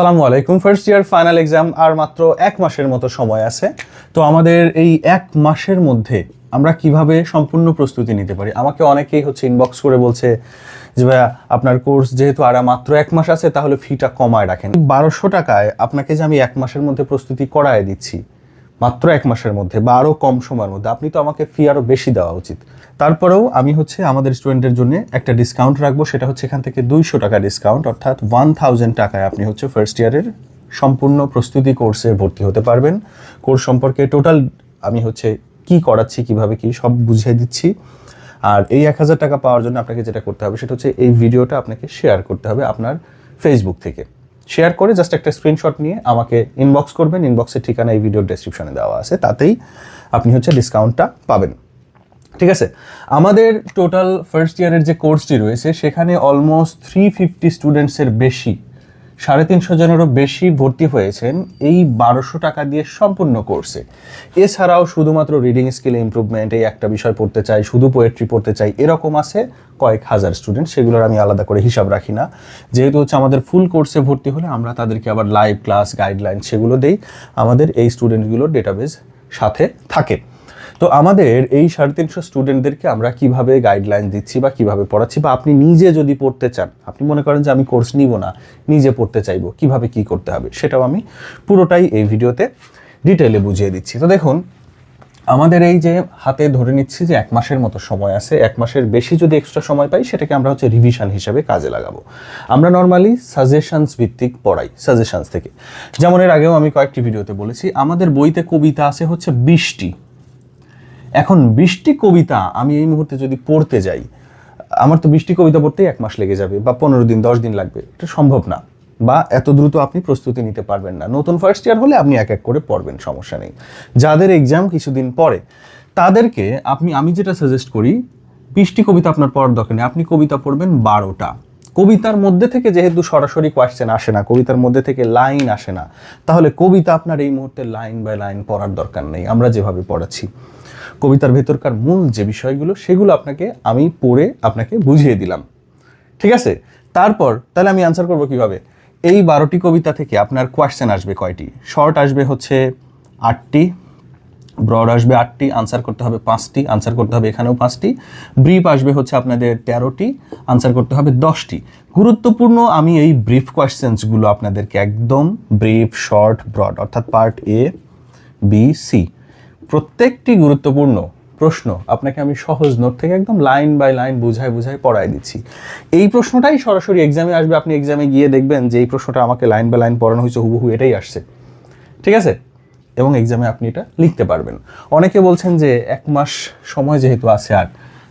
আসসালামু আলাইকুম। First year final exam আর মাত্র এক মাসের মতো সময় আছে। তো আমাদের এই এক মাসের মধ্যে আমরা কীভাবে সম্পূর্ণ প্রস্তুতি নিতে পারি? আমাকে অনেকেই হচ্ছে ইনবক্স করে বলছে যে, ভাইয়া, আপনার কোর্স যেহেতু আর মাত্র এক মাস আছে, তাহলে ফিটা কমায় রাখেন। বারোশো টাকায় আপনাকে যে আমি এক মাসের মধ্যে প্রস্তুতি করায় দিচ্ছি, মাত্র এক মাসের মধ্যে বা আরও কম সময়ের মধ্যে, আপনি তো আমাকে ফি আরও বেশি দেওয়া উচিত। তারপরেও আমি হচ্ছে আমাদের স্টুডেন্টের জন্য একটা ডিসকাউন্ট রাখব, সেটা হচ্ছে এখান থেকে দুইশো টাকা ডিসকাউন্ট অর্থাৎ ওয়ান থাউজেন্ড টাকায় আপনি হচ্ছে ফার্স্ট ইয়ারের সম্পূর্ণ প্রস্তুতি কোর্সে ভর্তি হতে পারবেন। কোর্স সম্পর্কে টোটাল আমি হচ্ছে কি করাচ্ছি, কীভাবে কি সব বুঝিয়ে দিচ্ছি। আর এই এক হাজার টাকা পাওয়ার জন্য আপনাকে যেটা করতে হবে, সেটা হচ্ছে এই ভিডিওটা আপনাকে শেয়ার করতে হবে আপনার ফেসবুক থেকে। শেয়ার করে জাস্ট একটা স্ক্রিনশট নিয়ে আমাকে ইনবক্স করবেন ইনবক্সের ঠিকানা এই ভিডিওর ডেসক্রিপশনে দেওয়া আছে, তাতেই আপনি হচ্ছে ডিসকাউন্টটা পাবেন। ঠিক আছে? আমাদের টোটাল ফার্স্ট ইয়ারের যে কোর্সটি রয়েছে, সেখানে অলমোস্ট থ্রি ফিফটি স্টুডেন্টসের বেশি, সাড়ে তিনশো জনেরও বেশি ভর্তি হয়েছেন এই বারোশো টাকা দিয়ে সম্পূর্ণ কোর্সে এছাড়াও শুধুমাত্র রিডিং স্কিল ইমপ্রুভমেন্ট এই একটা বিষয় পড়তে চাই, শুধু পোয়েট্রি পড়তে চাই, এরকম আছে কয়েক হাজার স্টুডেন্ট সেগুলোর আমি আলাদা করে হিসাব রাখি না। যেহেতু হচ্ছে আমাদের ফুল কোর্সে ভর্তি হলে আমরা তাদেরকে আবার লাইভ ক্লাস গাইডলাইন সেগুলো দেই, আমাদের এই স্টুডেন্টগুলোর ডেটাবেস সাথে থাকে। তো আমাদের এই সাড়ে তিনশো স্টুডেন্টদেরকে আমরা কীভাবে গাইডলাইন দিচ্ছি বা কীভাবে পড়াচ্ছি বা আপনি নিজে যদি পড়তে চান, আপনি মনে করেন যে আমি কোর্স নিব না, নিজে পড়তে চাইব, কীভাবে কি করতে হবে সেটাও আমি পুরোটাই এই ভিডিওতে ডিটেলে বুঝিয়ে দিচ্ছি। তো দেখুন, আমাদের এই যে হাতে ধরে নিচ্ছি যে এক মাসের মতো সময় আছে, এক মাসের বেশি যদি এক্সট্রা সময় পাই, সেটাকে আমরা হচ্ছে রিভিশন হিসেবে কাজে লাগাবো। আমরা নর্মালি সাজেশনস ভিত্তিক পড়াই সাজেশনস থেকে। যেমন এর আগেও আমি কয়েকটি ভিডিওতে বলেছি, আমাদের বইতে কবিতা আছে হচ্ছে বিশটি এখন বৃষ্টি কবিতা, আমি এই মুহূর্তে যদি পড়তে যাই, আমার তো বৃষ্টি কবিতা পড়তেই এক মাস লেগে যাবে, বা পনেরো দিন, দশ দিন লাগবে, এটা সম্ভব না। বা এত দ্রুত আপনি প্রস্তুতি নিতে পারবেন না। নতুন ফার্স্ট ইয়ার হলে আপনি এক এক করে পড়বেন, সমস্যা নেই। যাদের এক্সাম কিছুদিন পরে, তাদেরকে আপনি, আমি যেটা সাজেস্ট করি, বৃষ্টি কবিতা আপনার পড়ার দরকার নেই। আপনি কবিতা পড়বেন বারোটা। কবিতার মধ্যে থেকে যেহেতু সরাসরি কোয়েশ্চেন আসে না, কবিতার মধ্যে থেকে লাইন আসে না, তাহলে কবিতা আপনার এই মুহূর্তে লাইন বাই লাইন পড়ার দরকার নেই। আমরা যেভাবে পড়াচ্ছি। কবিতার ভেতরকার মূল যে বিষয়গুলো, সেগুলো আপনাকে আমি পড়ে আপনাকে বুঝিয়ে দিলাম। ঠিক আছে? তারপর তাহলে আমি আনসার করব কীভাবে? এই বারোটি কবিতা থেকে আপনার কোয়েশ্চেন আসবে কয়টি? শর্ট আসবে হচ্ছে আটটি ব্রড আসবে আটটি আনসার করতে হবে পাঁচটি আনসার করতে হবে এখানেও পাঁচটি। ব্রিফ আসবে হচ্ছে আপনাদের তেরোটি আনসার করতে হবে দশটি। গুরুত্বপূর্ণ আমি এই ব্রিফ কোয়েশ্চেন্সগুলো আপনাদেরকে একদম ব্রিফ শর্ট ব্রড অর্থাৎ পার্ট এ বি সি প্রত্যেকটি গুরুত্বপূর্ণ প্রশ্ন আপনাকে আমি সহজ নোট থেকে একদম লাইন বাই লাইন বুঝায় বুঝায় পড়ায় দিচ্ছি। এই প্রশ্নটাই সরাসরি এক্সামে আসবে, আপনি এক্সামে গিয়ে দেখবেন যে এই প্রশ্নটা আমাকে লাইন বাই লাইন পড়ানো হয়েছে, হুবহু এটাই আসছে। ঠিক আছে? এবং এক্সামে আপনি এটা লিখতে পারবেন। অনেকে বলছেন যে এক মাস সময় যেহেতু আছে, আর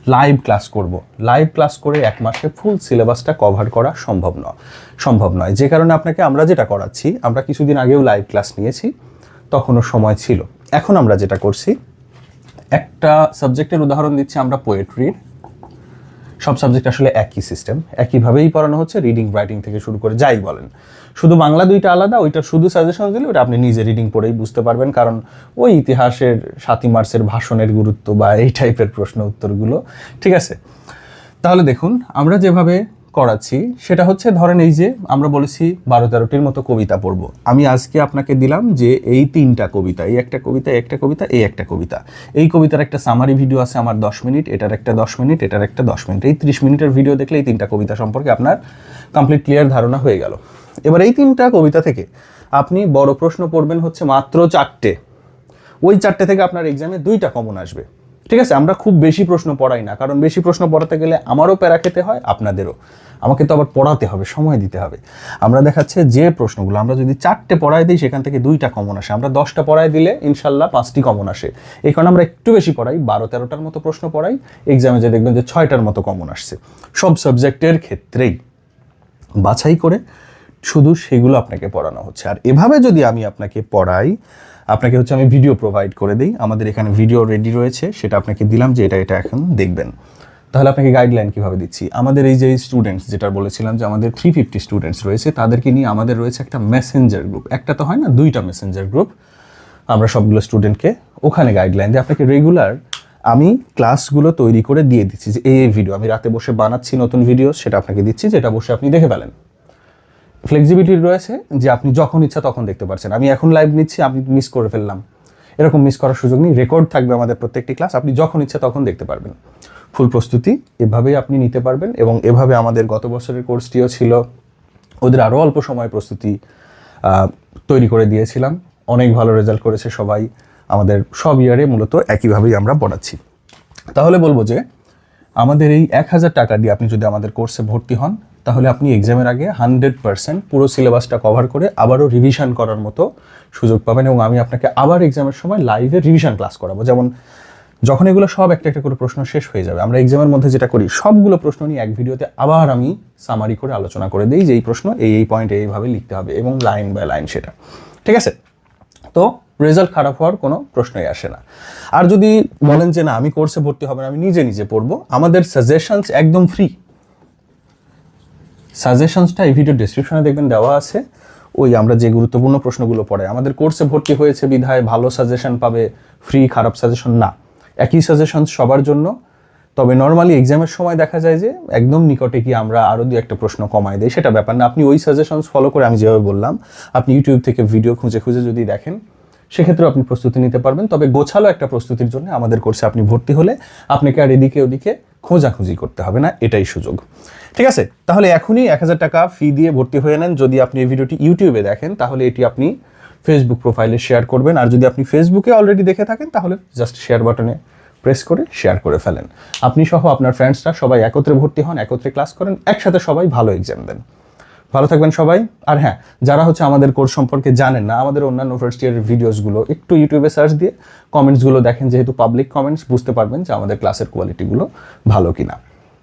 লাইভ ক্লাস করব। লাইভ ক্লাস করে এক মাসে ফুল সিলেবাসটা কভার করা সম্ভব নয়। সম্ভব নয়। যে কারণে আপনাকে আমরা যেটা করাচ্ছি, আমরা কিছুদিন আগেও লাইভ ক্লাস নিয়েছি, তখনও সময় ছিল। এখন আমরা যেটা করছি, একটা সাবজেক্টের উদাহরণ দিচ্ছি আমরা পোয়েট্রির সব সাবজেক্ট আসলে একই সিস্টেম একইভাবেই পড়ানো হচ্ছে রিডিং রাইটিং থেকে শুরু করে যাই বলেন। শুধু বাংলা দুইটা আলাদা, ওইটা শুধু সাজেশন দিলে ওটা আপনি নিজে রিডিং পড়েই বুঝতে পারবেন, কারণ ওই ইতিহাসের সাতই মার্চের ভাষণের গুরুত্ব বা এই টাইপের প্রশ্ন উত্তরগুলো, ঠিক আছে? তাহলে দেখুন, আমরা যেভাবে করাচ্ছি, সেটা হচ্ছে ধরেন এই যে আমরা বলেছি বারো তেরোটির মতো কবিতা পড়ব। আমি আজকে আপনাকে দিলাম যে এই তিনটা কবিতা, এই একটা কবিতা একটা কবিতা, এই একটা কবিতা। এই কবিতার একটা সামারি ভিডিও আছে আমার দশ মিনিট, এটার একটা দশ মিনিট, এটার একটা দশ মিনিট। এই ত্রিশ মিনিটের ভিডিও দেখলে এই তিনটা কবিতা সম্পর্কে আপনার কমপ্লিট ক্লিয়ার ধারণা হয়ে গেল। এবার এই তিনটা কবিতা থেকে আপনি বড় প্রশ্ন পড়বেন হচ্ছে মাত্র চারটে। ওই চারটে থেকে আপনার এক্সামে দুইটা কমন আসবে। ঠিক আছে, আমরা খুব বেশি প্রশ্ন পড়াই না, কারণ বেশি প্রশ্ন পড়াতে গেলে আমারও প্যারা খেতে হয়, আপনাদেরও। আমাকে তো আবার পড়াতে হবে, সময় দিতে হবে। আমরা দেখাচ্ছে যে প্রশ্নগুলো, আমরা যদি চারটে পড়ায় দিই, সেখান থেকে দুইটা কমন আসে। আমরা দশটা পড়ায় দিলে ইনশাল্লাহ পাঁচটি কমন আসে। এই কারণে আমরা একটু বেশি পড়াই, বারো তেরোটার মতো প্রশ্ন পড়াই এক্সামে যে দেখবেন যে ছয়টার মতো কমন আসছে। সব সাবজেক্টের ক্ষেত্রেই বাছাই করে শুধু সেগুলো আপনাকে পড়ানো হচ্ছে। আর এভাবে যদি আমি আপনাকে পড়াই আপনাকে হচ্ছে আমি ভিডিও প্রোভাইড করে দিই। আমাদের এখানে ভিডিও রেডি রয়েছে। সেটা আপনাকে দিলাম যে এটা এটা এখন দেখবেন। তাহলে আপনাকে গাইডলাইন কীভাবে দিচ্ছি? আমাদের এই যে স্টুডেন্টস যেটা বলেছিলাম যে আমাদের থ্রি ফিফটি স্টুডেন্টস রয়েছে, তাদেরকে নিয়ে আমাদের রয়েছে একটা মেসেঞ্জার গ্রুপ একটা তো হয় না, দুইটা মেসেঞ্জার গ্রুপ আমরা সবগুলো স্টুডেন্টকে ওখানে গাইডলাইন দিই। আপনাকে রেগুলার আমি ক্লাসগুলো তৈরি করে দিয়ে দিচ্ছি যে এই ভিডিও আমি রাতে বসে বানাচ্ছি নতুন ভিডিও সেটা আপনাকে দিচ্ছি, যেটা বসে আপনি দেখে পেলেন ফ্লেক্সিবিলিটি রয়েছে যে আপনি যখন ইচ্ছা তখন দেখতে পারছেন। আমি এখন লাইভ নিচ্ছি, আপনি মিস করে ফেললাম। এরকম মিস করার সুযোগ নেই। রেকর্ড থাকবে আমাদের প্রত্যেকটি ক্লাস আপনি যখন ইচ্ছা তখন দেখতে পারবেন। ফুল প্রস্তুতি এভাবেই আপনি নিতে পারবেন এবং এভাবে আমাদের গত বছরের কোর্সটিও ছিল। ওদের আরও অল্প সময় প্রস্তুতি তৈরি করে দিয়েছিলাম। অনেক ভালো রেজাল্ট করেছে সবাই। আমাদের সব ইয়ারে মূলত একইভাবেই আমরা পড়াচ্ছি। তাহলে বলব যে, আমাদের এই এক হাজার টাকা দিয়ে আপনি যদি আমাদের কোর্সে ভর্তি হন তাহলে আপনি এক্সামের আগে হান্ড্রেড পার্সেন্ট পুরো সিলেবাসটা কভার করে আবারও রিভিশন করার মতো সুযোগ পাবেন এবং আমি আপনাকে আবার এক্সামের সময় লাইভে রিভিশন ক্লাস করাবো। যেমন যখন এগুলো সব একটা একটা করে প্রশ্ন শেষ হয়ে যাবে, আমরা এক্সামের মধ্যে যেটা করি, সবগুলো প্রশ্ন নিয়ে এক ভিডিওতে আবার আমি সামারি করে আলোচনা করে দিই যে এই প্রশ্ন এই এই পয়েন্টে এইভাবে লিখতে হবে এবং লাইন বাই লাইন সেটা। ঠিক আছে? তো রেজাল্ট খারাপ হওয়ার কোনো প্রশ্নই আসে না। আর যদি বলেন যে না, আমি কোর্সে ভর্তি হবে না, আমি নিজে নিজে পড়ব, আমাদের সাজেশনস একদম ফ্রি সাজেশনসটা এই ভিডিও ডিসক্রিপশনে দেখবেন, দেওয়া আছে। ওই আমরা যে গুরুত্বপূর্ণ প্রশ্নগুলো পড়ে, আমাদের কোর্সে ভর্তি হয়েছে বিধায় ভালো সাজেশন পাবে ফ্রি খারাপ সাজেশন না। একই সাজেশন সবার জন্য। তবে নর্মালি এক্সামের সময় দেখা যায় যে, একদম নিকটে কি আমরা আরও দু একটা প্রশ্ন কমায় দিই, সেটা ব্যাপার না। আপনি ওই সাজেশনস ফলো করে, আমি যেভাবে বললাম, আপনি ইউটিউব থেকে ভিডিও খুঁজে খুঁজে যদি দেখেন সেক্ষেত্রে আপনি প্রস্তুতি নিতে পারবেন। তবে গোছালো একটা প্রস্তুতির জন্য আমাদের কোর্সে আপনি ভর্তি হলে, আপনাকে আর এদিকে ওদিকে খোঁজাখুঁজি করতে হবে না, এটাই সুযোগ। ঠিক আছে? তাহলে এখনই এক হাজার টাকা ফি দিয়ে ভর্তি হয়ে নেন যদি আপনি এই ভিডিওটি ইউটিউবে দেখেন, তাহলে এটি আপনি ফেসবুক প্রোফাইলে শেয়ার করবেন। আর যদি আপনি ফেসবুকে অলরেডি দেখে থাকেন, তাহলে জাস্ট শেয়ার বাটনে প্রেস করে শেয়ার করে ফেলেন। আপনি সহ আপনার ফ্রেন্ডসরা সবাই একত্রে ভর্তি হন, একত্রে ক্লাস করেন, একসাথে সবাই ভালো এক্সাম দেন। ভালো থাকবেন সবাই। আর হ্যাঁ যারা হচ্ছে আমাদের কোর্স সম্পর্কে জানেন না, আমাদের অন্যান্য ফার্স্ট ইয়ারের ভিডিওসগুলো একটু ইউটিউবে সার্চ দিয়ে কমেন্টসগুলো দেখেন, যেহেতু পাবলিক কমেন্টস বুঝতে পারবেন যে আমাদের ক্লাসের কোয়ালিটিগুলো ভালো কিনা।